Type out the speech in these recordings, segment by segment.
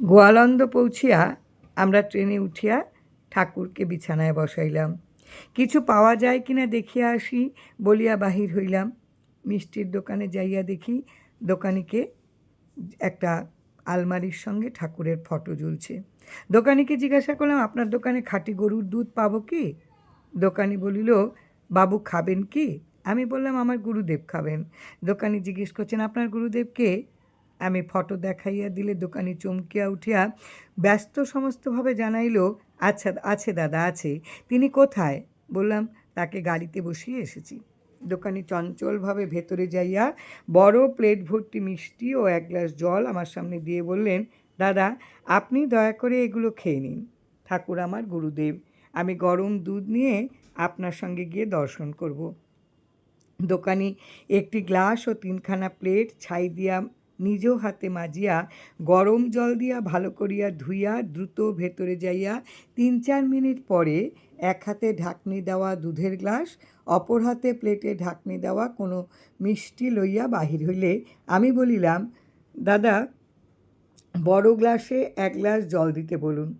গোয়ালন্দ পৌঁছিয়া আমরা ট্রেনে উঠিয়া ঠাকুরকে বিছানায় বসাইলাম। কিছু পাওয়া যায় কিনা দেখিয়া আসি বলিয়া বাহির হইলাম। মিষ্টির দোকানে যাইয়া দেখি দোকানিকে একটা আলমারির সঙ্গে ঠাকুরের ফটো ঝুলছে। দোকানিকে জিজ্ঞাসা করলাম, আপনার দোকানে খাঁটি গরুর দুধ পাবো কি? দোকানি বলিল, বাবু খাবেন কি? আমি বললাম, আমার গুরুদেব খাবেন। দোকানি জিজ্ঞেস করছেন, আপনার গুরুদেবকে আমি ফটো দেখাইয়া দিলে দোকানি চমকিয়া উঠিয়া ব্যস্ত সমস্তভাবে জানাইল আচ্ছা আছে দাদা, আছে। তিনি কোথায়? বললাম, তাকে গাড়িতে বসিয়ে এসেছি। দোকানি চঞ্চলভাবে ভেতরে যাইয়া বড় প্লেট ভর্তি মিষ্টি ও এক গ্লাস জল আমার সামনে দিয়ে বললেন, দাদা, আপনি দয়া করে এগুলো খেয়ে নিন। ঠাকুর আমার গুরুদেব, আমি গরম দুধ নিয়ে আপনার সঙ্গে গিয়ে দর্শন করব। দোকানি একটি গ্লাস ও তিনখানা প্লেট ছাই দিয়া নিজ হাতে মাজিয়া গরম জল দিয়া ভালো করিয়া ধুইয়া দ্রুত ভেতরে যাইয়া তিন চার মিনিট পরে এক হাতে ঢাকনি দেওয়া দুধের গ্লাস, অপর হাতে প্লেটে ঢাকনি দেওয়া কোনো মিষ্টি লইয়া বাহির হইলে আমি বলিলাম, দাদা, বড় গ্লাসে এক গ্লাস জল দিতে বলুন।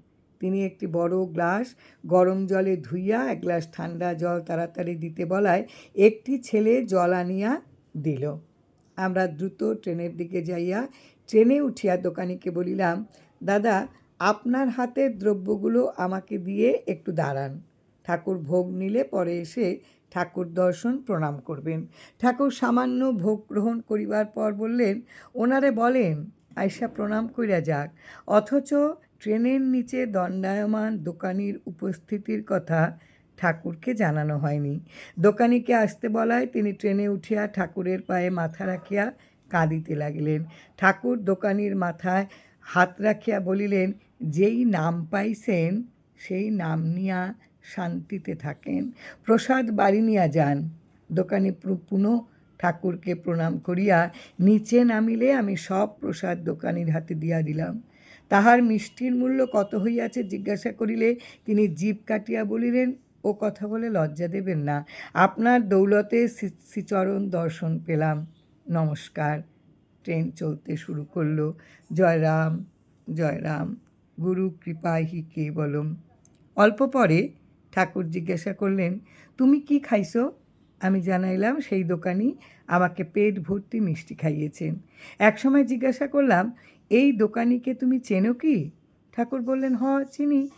তিনি একটি বড় গ্লাস গরম জলে ধুইয়া এক গ্লাস ঠান্ডা জল তাড়াতাড়ি দিতে বলায় একটি ছেলে জল আনিয়া দিল। আমরা দ্রুত ট্রেনের দিকে যাইয়া ট্রেনে উঠিয়া দোকানিকে বলিলাম, দাদা, আপনার হাতের দ্রব্যগুলো আমাকে দিয়ে একটু দাঁড়ান। ঠাকুর ভোগ নিলে পরে এসে ঠাকুর দর্শন প্রণাম করবেন। ঠাকুর সামান্য ভোগ গ্রহণ করিবার পর বললেন, ওনারে বলেন, আয়সা প্রণাম কইরা যাক। অথচ ট্রেনের নিচে দণ্ডায়মান দোকানির উপস্থিতির কথা ঠাকুরকে জানানো হয়নি। দোকানিকে আসতে বলায় তিনি ট্রেনে উঠিয়া ঠাকুরের পায়ে মাথা রাখিয়া কাঁদিতে লাগিলেন। ঠাকুর দোকানির মাথায় হাত রাখিয়া বলিলেন, যেই নাম পাইছেন, সেই নাম নিয়া শান্তিতে থাকেন। প্রসাদ বাড়ি নিয়া যান। দোকানি পুনঃ ঠাকুরকে প্রণাম করিয়া নিচে নামিলে আমি সব প্রসাদ দোকানির হাতে দিয়া দিলাম। তাহার মিষ্টির মূল্য কত হইয়াছে জিজ্ঞাসা করিলে তিনি জিভ কাটিয়া বলিলেন ও কথা বলে লজ্জা দেবেন না। আপনার দৌলতে শ্রীচরণ দর্শন পেলাম। নমস্কার। ট্রেন চলতে শুরু করল। জয় রাম জয় রাম। গুরু কৃপায় হি কে বলম অল্প পরে ঠাকুর জিজ্ঞাসা করলেন, তুমি কি খাইছো? আমি জানাইলাম, সেই দোকানি আমাকে পেট ভর্তি মিষ্টি খাইয়েছেন। একসময় জিজ্ঞাসা করলাম, এই দোকানিকে তুমি চেনো কি? ঠাকুর বললেন, হ, চিনি।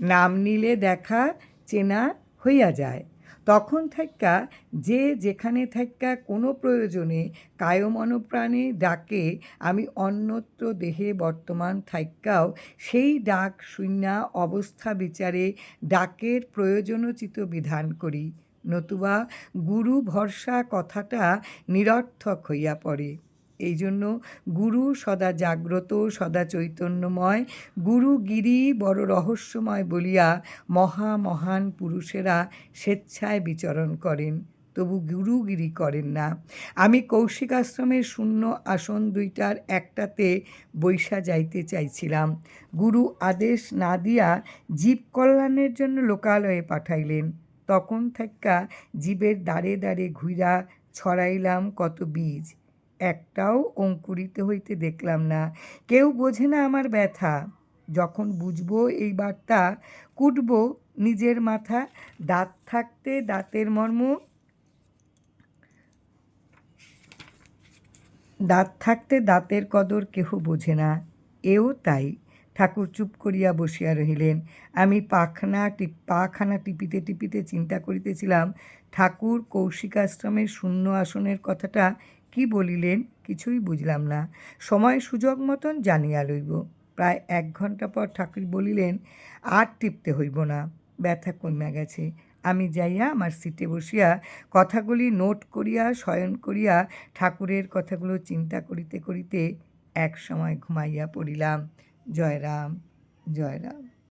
নাম নিলে দেখা চেনা হইয়া যায়। তখন থাক্কা যে যেখানে থাক্কা কোনো প্রয়োজনে কায়মনপ্রাণে ডাকে, আমি অন্যত্র দেহে বর্তমান থাক্কাও সেই ডাক শূন্যা অবস্থা বিচারে ডাকের প্রয়োজনোচিত বিধান করি। নতুবা গুরু ভরসা কথাটা নিরর্থক হইয়া পড়ে। এই জন্য গুরু সদা জাগ্রত, সদা চৈতন্যময়। গুরু গিরি বড় রহস্যময় বলিয়া মহা মহান পুরুষেরা স্বেচ্ছায় বিচরণ করেন। তবু গুরুগিরি করেন না। আমি কৌশিক আশ্রমের শূন্য আসন দুইটার একটাতে বৈশা যাইতে চাইছিলাম। গুরু আদেশ না দিয়া জীব কল্যাণের জন্য লোকালয়ে পাঠাইলেন। তখন থাকা জীবের দাঁড়ে দাঁড়ে ঘুরা ছড়াইলাম কত বীজ। একটাও অঙ্কুরিত হইতে দেখলাম না। কেউ বোঝে না আমার ব্যথা। যখন বুঝব এই বার্তা, কুটব নিজের মাথা। দাঁত থাকতে দাঁতের মর্ম। দাঁত থাকতে দাঁতের কদর কেহ বোঝে না। এও তাই। ঠাকুর চুপ করিয়া বসিয়া রহিলেন। আমি পাখনা টিপ, পাখানা টিপিতে টিপিতে চিন্তা করিতেছিলাম, ঠাকুর কৌশিকাশ্রমের শূন্য আসনের কথাটা কি বলিলেন কিছুই বুঝলাম না। সময় সুযোগ মতন জানিয়া লইব। প্রায় এক ঘণ্টা পর ঠাকুর বলিলেন, আর টিপতে হইব না, ব্যথা কমিয়া গেছে। আমি যাইয়া আমার সিটে বসিয়া কথাগুলি নোট করিয়া, শয়ন করিয়া ঠাকুরের কথাগুলো চিন্তা করিতে করিতে এক সময় ঘুমাইয়া পড়িলাম। জয় রাম জয় রাম